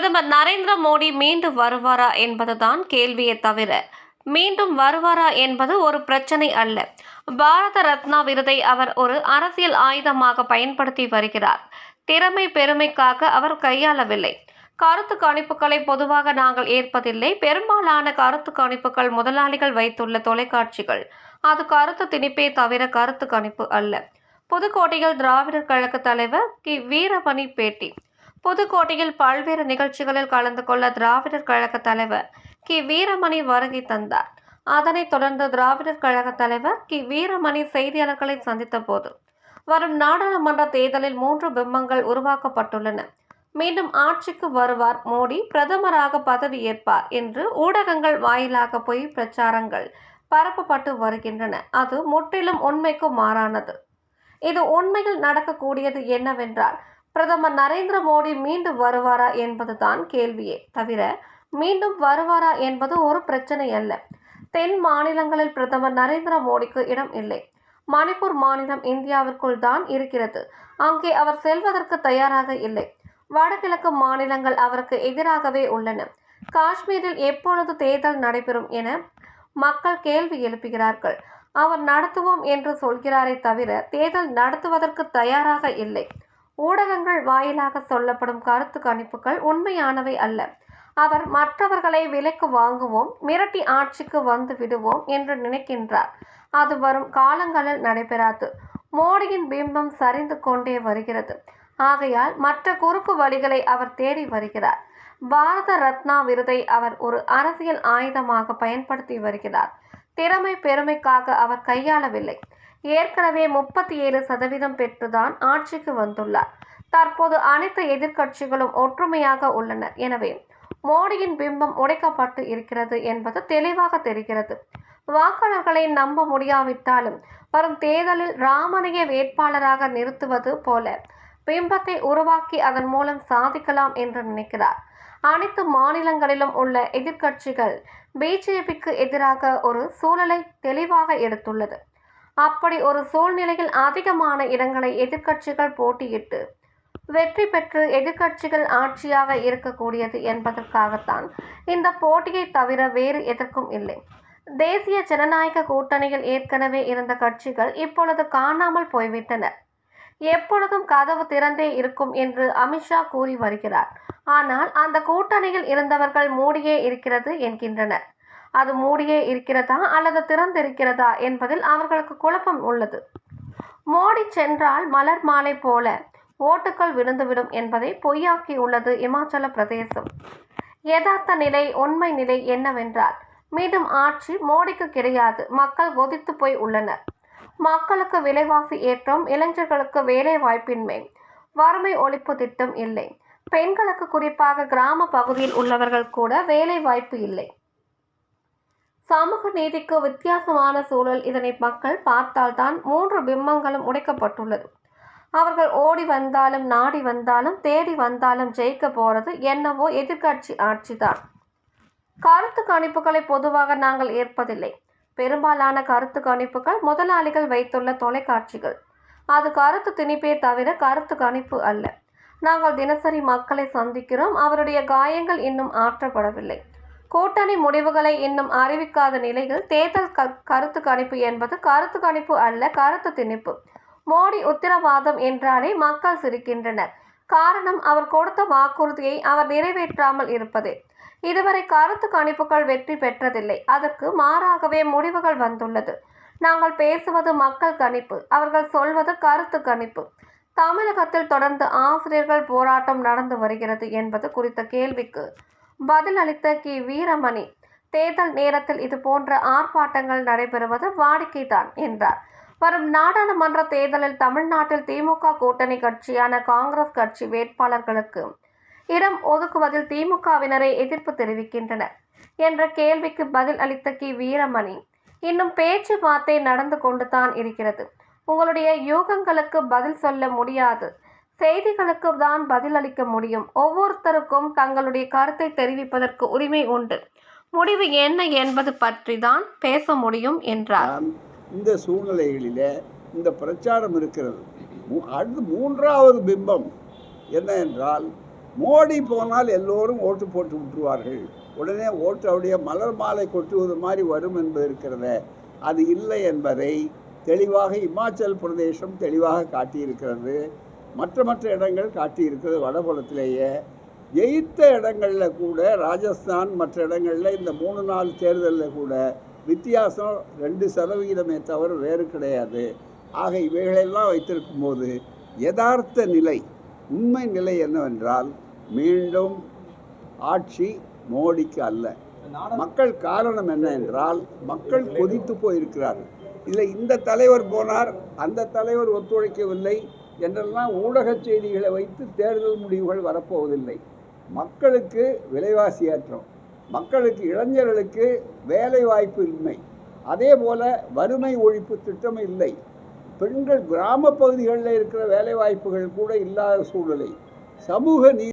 பிரதமர் நரேந்திர மோடி மீண்டும் வருவாரா என்பதுதான் கேள்வியே தவிர மீண்டும் வருவாரா என்பது ஒரு பிரச்சனை அல்ல. பாரத ரத்னா விருதை அவர் ஒரு அரசியல் ஆயுதமாக பயன்படுத்தி வருகிறார். திறமை பெருமைக்காக அவர் கையாளவில்லை. கருத்து கணிப்புகளை பொதுவாக நாங்கள் ஏற்பதில்லை. பெரும்பாலான கருத்து கணிப்புகள் முதலாளிகள் வைத்துள்ள தொலைக்காட்சிகள். அது கருத்து திணிப்பே தவிர கருத்து கணிப்பு அல்ல. புதுக்கோட்டையில் திராவிடர் கழக தலைவர் கி. வீரமணி பேட்டி. புதுக்கோட்டையில் பல்வேறு நிகழ்ச்சிகளில் கலந்து கொள்ள திராவிடர் கழக தலைவர் கி. வீரமணி வருகை தந்தார். அதனைத் தொடர்ந்து திராவிடர் கழக தலைவர் கி. வீரமணி செய்தியாளர்களை சந்தித்த போது வரும் நாடாளுமன்ற தேர்தலில் மூன்று பிம்பங்கள் உருவாக்கப்பட்டுள்ளன. மீண்டும் ஆட்சிக்கு வருவார் மோடி பிரதமராக பதவியேற்பார் என்று ஊடகங்கள் வாயிலாக பொய் பிரச்சாரங்கள் பரப்பப்பட்டு வருகின்றன. அது முற்றிலும் உண்மைக்கு மாறானது. இது உண்மையில் நடக்கக்கூடியது என்னவென்றால் பிரதமர் நரேந்திர மோடி மீண்டும் வருவாரா என்பது தான் கேள்வியே தவிர மீண்டும் வருவாரா என்பது ஒரு பிரச்சனை அல்ல. தென் மாநிலங்களில் பிரதமர் நரேந்திர மோடிக்கு இடம் இல்லை. மணிப்பூர் மாநிலம் இந்தியாவிற்குள் தான் இருக்கிறது. அங்கே அவர் செல்வதற்கு தயாராக இல்லை. வடகிழக்கு மாநிலங்கள் அவருக்கு எதிராகவே உள்ளன. காஷ்மீரில் எப்பொழுது தேர்தல் நடைபெறும் என மக்கள் கேள்வி எழுப்புகிறார்கள். அவர் நடத்துவோம் என்று சொல்கிறாரே தவிர தேர்தல் நடத்துவதற்கு தயாராக இல்லை. ஊடகங்கள் வாயிலாக சொல்லப்படும் கருத்து கணிப்புகள் உண்மையானவை அல்ல. அவர் மற்றவர்களை விலைக்கு வாங்குவோம் மிரட்டி ஆட்சிக்கு வந்து விடுவோம் என்று நினைக்கின்றார். அது வரும் காலங்களில் நடைபெறாது. மோடியின் பிம்பம் சரிந்து கொண்டே வருகிறது. ஆகையால் மற்ற குறுக்கு வழிகளை அவர் தேடி வருகிறார். பாரத ரத்னா விருதை அவர் ஒரு அரசியல் ஆயுதமாக பயன்படுத்தி வருகிறார். திறமை பெருமைக்காக அவர் கையாளவில்லை. ஏற்கனவே முப்பத்தி ஏழு சதவீதம் பெற்றுதான் ஆட்சிக்கு வந்துள்ளார். தற்போது அனைத்து எதிர்க்கட்சிகளும் ஒற்றுமையாக உள்ளனர். எனவே மோடியின் பிம்பம் உடைக்கப்பட்டு இருக்கிறது என்பது தெளிவாக தெரிகிறது. வாக்காளர்களை நம்ப முடியாவிட்டாலும் வரும் தேர்தலில் ராமனைய வேட்பாளராக நிறுத்துவது போல பிம்பத்தை உருவாக்கி அதன் மூலம் சாதிக்கலாம் என்று நினைக்கிறார். அனைத்து மாநிலங்களிலும் உள்ள எதிர்க்கட்சிகள் பிஜேபிக்கு எதிராக ஒரு சூழலை தெளிவாக எடுத்துள்ளது. அப்படி ஒரு சூழ்நிலையில் அதிகமான இடங்களை எதிர்க்கட்சிகள் போட்டியிட்டு வெற்றி பெற்று எதிர்க்கட்சிகள் ஆட்சியாக இருக்கக்கூடியது என்பதற்காகத்தான் இந்த போட்டியை தவிர வேறு எதற்கும் இல்லை. தேசிய ஜனநாயக கூட்டணியில் ஏற்கனவே இருந்த கட்சிகள் இப்பொழுது காணாமல் போய்விட்டன. எப்பொழுதும் கதவு திறந்தே இருக்கும் என்று அமித்ஷா கூறி வருகிறார். ஆனால் அந்த கூட்டணியில் இருந்தவர்கள் மூடியே இருக்கிறது என்கின்றனர். அது மூடியே இருக்கிறதா அல்லது திறந்திருக்கிறதா என்பதில் அவர்களுக்கு குழப்பம் உள்ளது. மோடி சென்றால் மலர் மாலை போல ஓட்டுக்கள் விழுந்துவிடும் என்பதை பொய்யாக்கி உள்ளது இமாச்சல பிரதேசம். யதார்த்த நிலை உண்மை நிலை என்னவென்றால் மீண்டும் ஆட்சி மோடிக்கு கிடையாது. மக்கள் கொதித்து போய் உள்ளனர். மக்களுக்கு விலைவாசி ஏற்றம் இளைஞர்களுக்கு வேலை வாய்ப்பின்மை வறுமை ஒழிப்பு திட்டம் இல்லை. பெண்களுக்கு குறிப்பாக கிராம பகுதியில் உள்ளவர்கள் கூட வேலை வாய்ப்பு இல்லை. சமூக நீதிக்கு வித்தியாசமான சூழல் இதனை மக்கள் பார்த்தால்தான் மூன்று பிம்பங்களும் உடைக்கப்பட்டுள்ளது. அவர்கள் ஓடி வந்தாலும் நாடி வந்தாலும் தேடி வந்தாலும் ஜெயிக்க போகிறது என்னவோ எதிர்க்கட்சி ஆட்சிதான். கருத்து கணிப்புகளை பொதுவாக நாங்கள் ஏற்பதில்லை. பெரும்பாலான கருத்து கணிப்புகள் முதலாளிகள் வைத்துள்ள தொலைக்காட்சிகள். அது கருத்து திணிப்பே தவிர கருத்து கணிப்பு அல்ல. நாங்கள் தினசரி மக்களை சந்திக்கிறோம். அவருடைய காயங்கள் இன்னும் ஆற்றப்படவில்லை. கூட்டணி முடிவுகளை இன்னும் அறிவிக்காத நிலையில் தேர்தல் க கருத்து கணிப்பு என்பது கருத்து கணிப்பு அல்ல கருத்து திணிப்பு. மோடி உத்தரவாதம் என்றாலே மக்கள் சிரிக்கின்றனர். காரணம் அவர் கொடுத்த வாக்குறுதியை அவர் நிறைவேற்றாமல் இருப்பதே. இதுவரை கருத்து கணிப்புகள் வெற்றி பெற்றதில்லை. அதற்கு மாறாகவே முடிவுகள் வந்துள்ளது. நாங்கள் பேசுவது மக்கள் கணிப்பு அவர்கள் சொல்வது கருத்து கணிப்பு. தமிழகத்தில் தொடர்ந்து ஆசிரியர்கள் போராட்டம் நடந்து வருகிறது என்பது குறித்த கேள்விக்கு பதில் அளித்த கி. வீரமணி தேர்தல் நேரத்தில் இது போன்ற ஆர்ப்பாட்டங்கள் நடைபெறுவது வாடிக்கைதான் என்றார். வரும் நாடாளுமன்ற தேர்தலில் தமிழ்நாட்டில் திமுக கூட்டணி கட்சியான காங்கிரஸ் கட்சி வேட்பாளர்களுக்கு இடம் ஒதுக்குவதில் திமுகவினரை எதிர்ப்பு தெரிவிக்கின்றனர் என்ற கேள்விக்கு பதில் அளித்த கி. வீரமணி இன்னும் பேச்சுவார்த்தை நடந்து கொண்டுதான் இருக்கிறது. உங்களுடைய யூகங்களுக்கு பதில் சொல்ல முடியாது. செய்திகளுக்கு தான் பதிலளிக்க முடியும். ஒவ்வொருத்தருக்கும் தங்களுடைய கருத்தை தெரிவிப்பதற்கு உரிமை உண்டு. முடிவு என்ன என்பது பற்றி தான் பேச முடியும் என்றார். இந்த சூழ்நிலைகளில் இந்த பிரச்சாரம் இருக்கிறது. அடுத்து மூன்றாவது பிம்பம் என்ன என்றால் மோடி போனால் எல்லோரும் ஓட்டு போட்டு விட்டுருவார்கள். உடனே ஓட்டு அவருடைய மலர் மாலை கொட்டுவது மாதிரி வரும் என்பது இருக்கிறத. அது இல்லை என்பதை தெளிவாக இமாச்சல் பிரதேசம் தெளிவாக காட்டியிருக்கிறது. மற்ற மற்ற இடங்கள் காட்டியிருக்கிறது. வடபுலத்திலேயே ஜெயித்த இடங்களில் கூட ராஜஸ்தான் மற்ற இடங்களில் இந்த மூணு நாள் தேர்தலில் கூட வித்தியாசம் ரெண்டு சதவிகிதமே தவிர வேறு கிடையாது. ஆக இவைகளெல்லாம் வைத்திருக்கும் போது யதார்த்த நிலை உண்மை நிலை என்னவென்றால் மீண்டும் ஆட்சி மோடிக்கு அல்ல. மக்கள் காரணம் என்ன என்றால் மக்கள் கொதித்து போயிருக்கிறார்கள். இதில் இந்த தலைவர் போனார் அந்த தலைவர் ஒத்துழைக்கவில்லை. என்றெல்லாம் ஊடகச் செய்திகளை வைத்து தேர்தல் முடிவுகள் வரப்போவதில்லை. மக்களுக்கு விலைவாசி ஏற்றம். மக்களுக்கு இளைஞர்களுக்கு வேலை வாய்ப்பு இல்லை அதே போல வறுமை ஒழிப்பு திட்டம் இல்லை. பெண்கள் கிராம பகுதிகளில் இருக்கிற வேலை வாய்ப்புகள் கூட இல்லாத சூழ்நிலை. சமூக நீதி